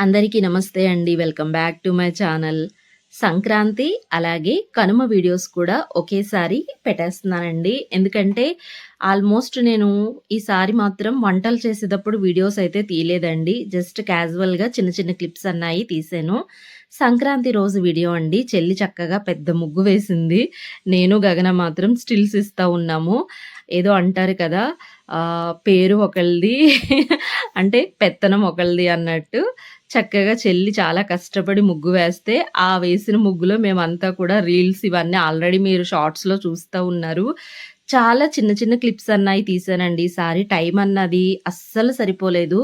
అందరికీ నమస్తే అండి. Welcome back to my channel. Sankranti అలాగే కనుమ వీడియోస్ కూడా ఒకేసారి పెట్టేస్తున్నానండి. ఎందుకంటే ఆల్మోస్ట్ నేను ఈసారి మాత్రం వంటలు చేసేటప్పుడు వీడియోస్ అయితే తీయలేదండి. జస్ట్ క్యాజువల్‌గా చిన్న చిన్న క్లిప్స్ అన్నాయి తీసాను. సంక్రాంతి రోజు వీడియో అండి. చెల్లి చక్కగా పెద్ద ముగ్గు వేసింది. నేను, గగన మాత్రం స్టిల్స్ ఇస్తూ ఉన్నాము. ఏదో అంటారు కదా! పేరు ఒకళ్ళది అంటే పెత్తనం ఒకళ్ళది అన్నట్టు చక్కగా చెల్లి చాలా కష్టపడి ముగ్గు వేస్తే, ఆ వేసిన ముగ్గులో మేమంతా కూడా రీల్స్ ఇవన్నీ ఆల్రెడీ మీరు షార్ట్స్‌లో చూస్తూ ఉన్నారు. చాలా చిన్న చిన్న క్లిప్స్ అన్నాయి తీసానండి. ఈసారి టైం అన్నది అస్సలు సరిపోలేదు.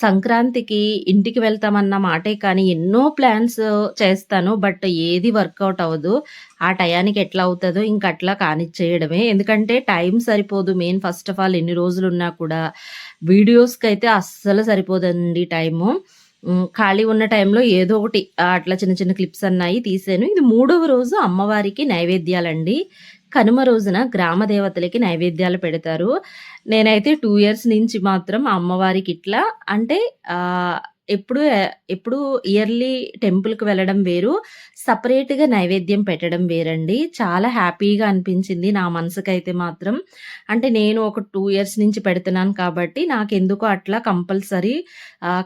సంక్రాంతికి ఇంటికి వెళ్తామన్న మాటే కానీ ఎన్నో ప్లాన్స్ చేస్తాను. బట్ ఏది వర్కౌట్ అవ్వదు. ఆ టయానికి ఎట్లా అవుతుందో ఇంక అట్లా కానిచ్చేయడమే. ఎందుకంటే టైం సరిపోదు. మెయిన్ ఫస్ట్ ఆఫ్ ఆల్ ఎన్ని రోజులు ఉన్నా కూడా వీడియోస్కి అయితే అస్సలు సరిపోదండి టైము. ఖాళీ ఉన్న టైంలో ఏదో ఒకటి అట్లా చిన్న చిన్న క్లిప్స్ అన్నాయి తీసాను. ఇది మూడవ రోజు అమ్మవారికి నైవేద్యాలండి. కనుమ రోజున గ్రామ దేవతలకి నైవేద్యాలు పెడతారు. నేనైతే టూ ఇయర్స్ నుంచి మాత్రం అమ్మవారికి ఇట్లా అంటే ఎప్పుడు ఎప్పుడు ఇయర్లీ టెంపుల్‌కి వెళ్ళడం వేరు. సపరేట్గా నైవేద్యం పెట్టడం వేరండి. చాలా హ్యాపీగా అనిపించింది నా మనసుకైతే మాత్రం. అంటే నేను ఒక టూ ఇయర్స్ నుంచి పెడుతున్నాను కాబట్టి నాకెందుకో అట్లా కంపల్సరీ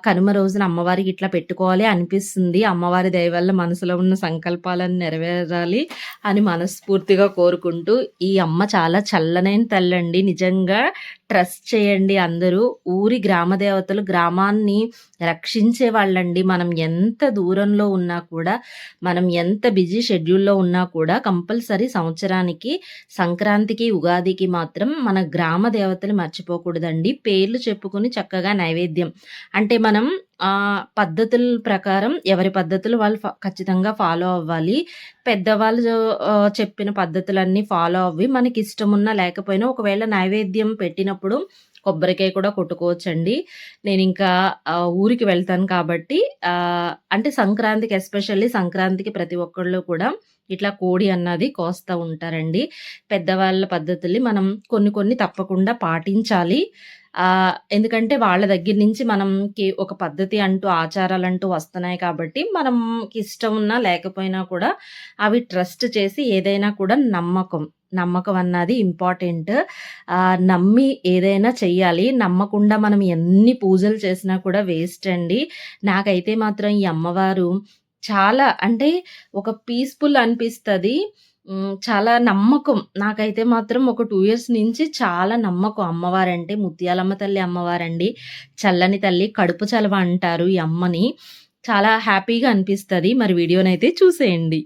కనుమ రోజున అమ్మవారికి ఇట్లా పెట్టుకోవాలి అనిపిస్తుంది. అమ్మవారి దయ వల్ల మనసులో ఉన్న సంకల్పాలను నెరవేరాలి అని మనస్ఫూర్తిగా కోరుకుంటూ, ఈ అమ్మ చాలా చల్లనైన తల్లండి. నిజంగా ట్రస్ట్ చేయండి అందరూ. ఊరి గ్రామ దేవతలు గ్రామాన్ని రక్షించే వాళ్ళండి. మనం ఎంత దూరంలో ఉన్నా కూడా, మనం ఎంత బిజీ షెడ్యూల్‌లో ఉన్నా కూడా కంపల్సరీ సంవత్సరానికి సంక్రాంతికి, ఉగాదికి మాత్రం మన గ్రామ దేవతలు మర్చిపోకూడదండి. పేర్లు చెప్పుకుని చక్కగా నైవేద్యం అంటే మనం పద్ధతుల ప్రకారం ఎవరి పద్ధతులు వాళ్ళు ఖచ్చితంగా ఫాలో అవ్వాలి. పెద్దవాళ్ళు చెప్పిన పద్ధతులన్నీ ఫాలో అవ్వి మనకిష్టమున్నా లేకపోయినా ఒకవేళ నైవేద్యం పెట్టినప్పుడు కొబ్బరికాయ కూడా కొట్టుకోవచ్చండి. నేను ఇంకా ఊరికి వెళ్తాను కాబట్టి అంటే సంక్రాంతికి ఎస్పెషల్లీ సంక్రాంతికి ప్రతి ఒక్కళ్ళు కూడా ఇట్లా కోడి అన్నది కోస్తా ఉంటారండి. పెద్దవాళ్ళ పద్ధతుల్ని మనం కొన్ని కొన్ని తప్పకుండా పాటించాలి. ఎందుకంటే వాళ్ళ దగ్గర నుంచి మనంకి ఒక పద్ధతి అంటూ, ఆచారాలంటూ వస్తున్నాయి కాబట్టి మనకి ఇష్టం ఉన్నా లేకపోయినా కూడా అవి ట్రస్ట్ చేసి ఏదైనా కూడా నమ్మకం. నమ్మకం అన్నది ఇంపార్టెంట్. నమ్మి ఏదైనా చెయ్యాలి. నమ్మకుండా మనం ఎన్ని పూజలు చేసినా కూడా వేస్ట్ అండి. నాకైతే మాత్రం ఈ అమ్మవారు చాలా అంటే ఒక పీస్‌ఫుల్ అనిపిస్తుంది చాలా నమ్మకం. నాకైతే మాత్రం ఒక 2 ఇయర్స్ నుంచి చాలా నమ్మకం అమ్మవారంటే. ముత్యాలమ్మ తల్లి అమ్మవారండి. చల్లని తల్లి, కడుపు చలవ అంటారు ఈ అమ్మని. చాలా హ్యాపీగా అనిపిస్తది. మరి వీడియోనైతే చూసేయండి.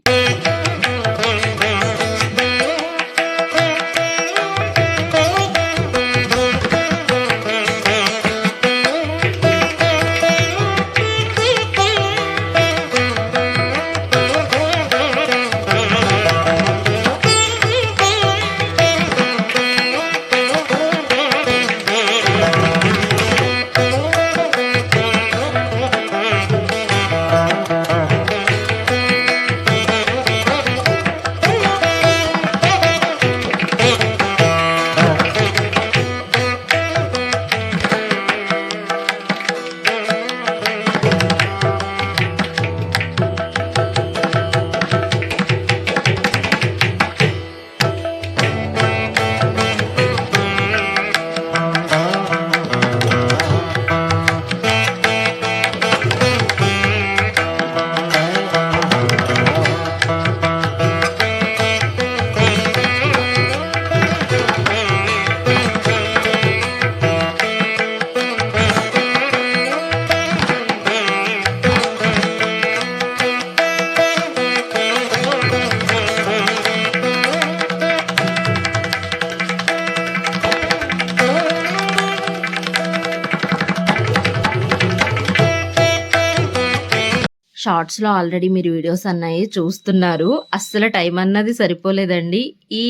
షార్ట్స్‌లో ఆల్రెడీ మీరు వీడియోస్ అన్నాయి చూస్తున్నారు. అస్సలు టైం అన్నది సరిపోలేదండి. ఈ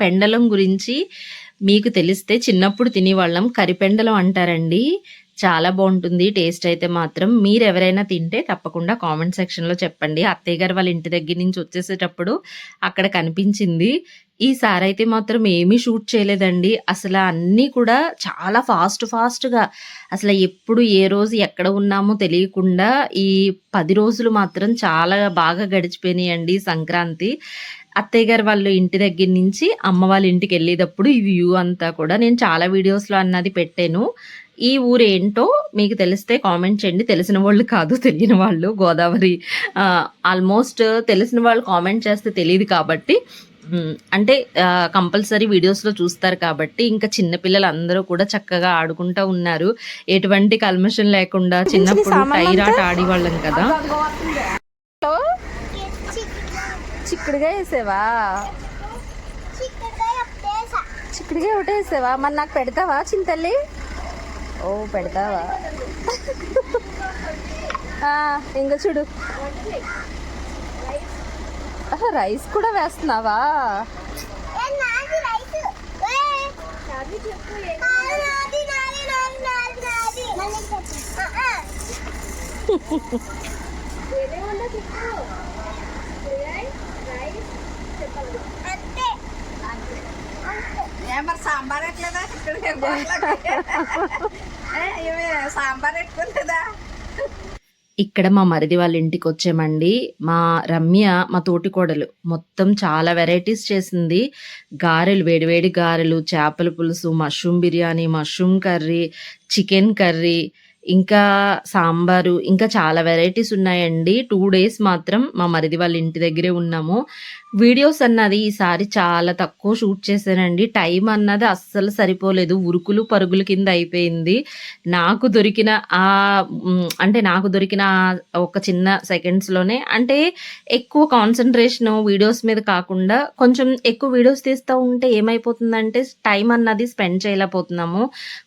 పెండలం గురించి మీకు తెలిస్తే చిన్నప్పుడు తినేవాళ్ళం. కరిపెండలం అంటారండి. చాలా బాగుంటుంది. టేస్ట్ అయితే మాత్రం మీరు ఎవరైనా తింటే తప్పకుండా కామెంట్ సెక్షన్లో చెప్పండి. అత్తయ్య గారు వాళ్ళ ఇంటి దగ్గర నుంచి వచ్చేసేటప్పుడు అక్కడ కనిపించింది. ఈసారి అయితే మాత్రం ఏమీ షూట్ చేయలేదండి. అసలు అన్నీ కూడా చాలా ఫాస్ట్ ఫాస్ట్గా. అసలు ఎప్పుడు ఏ రోజు ఎక్కడ ఉన్నామో తెలియకుండా ఈ పది రోజులు మాత్రం చాలా బాగా గడిచిపోయినాయండి సంక్రాంతి. అత్తయ్య గారు వాళ్ళు ఇంటి దగ్గర నుంచి అమ్మ వాళ్ళ ఇంటికి వెళ్ళేటప్పుడు ఈ వ్యూ అంతా కూడా నేను చాలా వీడియోస్లో అన్నది పెట్టాను. ఈ ఊరు ఏంటో మీకు తెలిస్తే కామెంట్ చేయండి. తెలిసిన వాళ్ళు కాదు తెలియని వాళ్ళు గోదావరి ఆల్మోస్ట్ తెలిసిన వాళ్ళు కామెంట్ చేస్తే తెలియదు కాబట్టి అంటే కంపల్సరీ వీడియోస్లో చూస్తారు కాబట్టి ఇంకా చిన్నపిల్లలు అందరూ కూడా చక్కగా ఆడుకుంటూ ఉన్నారు. ఎటువంటి కల్మషం లేకుండా చిన్నప్పుడు టైరాట్ ఆడేవాళ్ళం కదా. చిక్కుడుగా వేసావా? చిక్కుడుగా ఒకటే వేసావా? మరి నాకు పెడతావా చింతల్లి? ఓ పెడతావా? ఆ, ఇంకా చూడు. రైస్ కూడా వేస్తున్నావా? సాంబార్ ఎట్లేదా సాంబార్ ఎట్టుకోలేదా ఇక్కడ మా మరిది వాళ్ళ ఇంటికి వచ్చామండి మా రమ్య మా తోటి కోడలు మొత్తం చాలా వెరైటీస్ చేసింది గారెలు వేడివేడి గారెలు చేపల పులుసు mushroom biryani mushroom curry chicken curry ఇంకా సాంబారు ఇంకా చాలా వెరైటీస్ ఉన్నాయండి టూ డేస్ మాత్రం మా మరిది వాళ్ళ ఇంటి దగ్గరే ఉన్నాము వీడియోస్ అన్నది ఈసారి చాలా తక్కువ షూట్ చేశానండి. టైం అన్నది అస్సలు సరిపోలేదు. ఉరుకులు పరుగుల కింద అయిపోయింది. నాకు దొరికిన ఆ అంటే నాకు దొరికిన ఒక చిన్న సెకండ్స్లోనే అంటే ఎక్కువ కాన్సన్ట్రేషన్ వీడియోస్ మీద కాకుండా కొంచెం ఎక్కువ వీడియోస్ తీస్తూ ఉంటే ఏమైపోతుందంటే టైం అన్నది స్పెండ్ చేయలేకపోతున్నాము.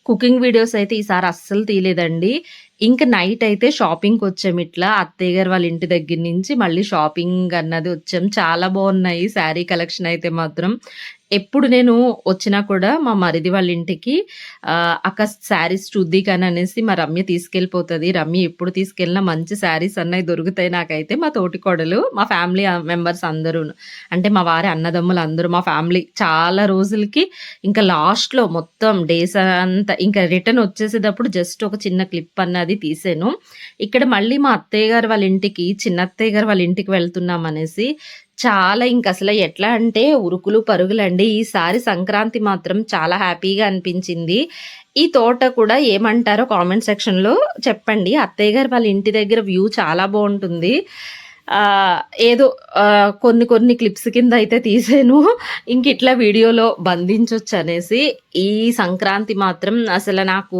కుకింగ్ వీడియోస్ అయితే ఈసారి అస్సలు తీయలేదండి. ఇంకా నైట్ అయితే షాపింగ్కి వచ్చాం ఇట్లా. అత్తయ్య గారు వాళ్ళ ఇంటి దగ్గర నుంచి మళ్ళీ షాపింగ్ అన్నది వచ్చాం. చాలా బాగున్నాయి. శారీ కలెక్షన్ అయితే మాత్రం. ఎప్పుడు నేను వచ్చినా కూడా మా మరిది వాళ్ళ ఇంటికి అక్క శారీస్ చూద్ది కానీ అనేసి మా రమ్య తీసుకెళ్ళిపోతుంది. రమ్య ఎప్పుడు తీసుకెళ్ళినా మంచి శారీస్ అన్నవి దొరుకుతాయి నాకైతే. మా తోటి కోడలు మా ఫ్యామిలీ మెంబర్స్ అందరూ. అంటే మా వారి అన్నదమ్ములు అందరూ మా ఫ్యామిలీ చాలా రోజులకి ఇంకా లాస్ట్లో మొత్తం డేస్ అంతా ఇంకా రిటర్న్ వచ్చేసేటప్పుడు జస్ట్ ఒక చిన్న క్లిప్ అన్నది తీసాను. ఇక్కడ మళ్ళీ మా అత్తయ్య గారు వాళ్ళ ఇంటికి చిన్న అత్తయ్య గారు వాళ్ళ ఇంటికి వెళ్తున్నాం అనేసి చాలా ఇంక అసలు ఎట్లా అంటే ఉరుకులు పరుగులండి. ఈసారి సంక్రాంతి మాత్రం చాలా హ్యాపీగా అనిపించింది. ఈ తోట కూడా ఏమంటారో కామెంట్ సెక్షన్లో చెప్పండి. అత్తయ్య గారు వాళ్ళ ఇంటి దగ్గర వ్యూ చాలా బాగుంటుంది. ఏదో కొన్ని కొన్ని క్లిప్స్ కింద అయితే తీసాను. ఇంక ఇట్లా వీడియోలో బంధించవచ్చు అనేసి ఈ సంక్రాంతి మాత్రం అసలు నాకు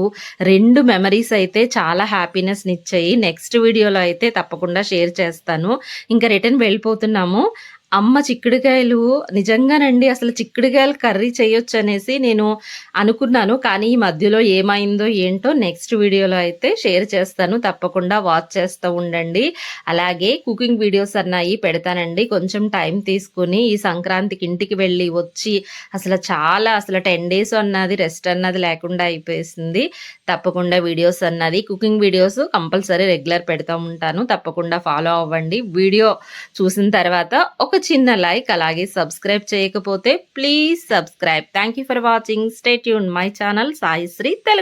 రెండు మెమరీస్ అయితే చాలా హ్యాపీనెస్ ఇచ్చాయి. నెక్స్ట్ వీడియోలో అయితే తప్పకుండా షేర్ చేస్తాను. ఇంకా రిటర్న్ వెళ్ళిపోతున్నాము. అమ్మ చిక్కుడుకాయలు నిజంగానండి అసలు చిక్కుడుకాయలు కర్రీ చేయొచ్చు అనేసి నేను అనుకున్నాను. కానీ ఈ మధ్యలో ఏమైందో ఏంటో నెక్స్ట్ వీడియోలో అయితే షేర్ చేస్తాను. తప్పకుండా వాచ్ చేస్తూ ఉండండి. అలాగే కుకింగ్ వీడియోస్ అన్నాయి పెడతానండి. కొంచెం టైం తీసుకుని ఈ సంక్రాంతికి ఇంటికి వెళ్ళి వచ్చి అసలు చాలా అసలు టెన్ డేస్ అన్నది రెస్ట్ అన్నది లేకుండా అయిపోయింది. తప్పకుండా వీడియోస్ అన్నది కుకింగ్ వీడియోస్ కంపల్సరీ రెగ్యులర్ పెడతా ఉంటాను. తప్పకుండా ఫాలో అవ్వండి. వీడియో చూసిన తర్వాత ఒక చిన్న లైక్ అలాగే సబ్స్క్రైబ్ చేయకపోతే please subscribe. Thank you for watching stay tune my channel Saisri Telugu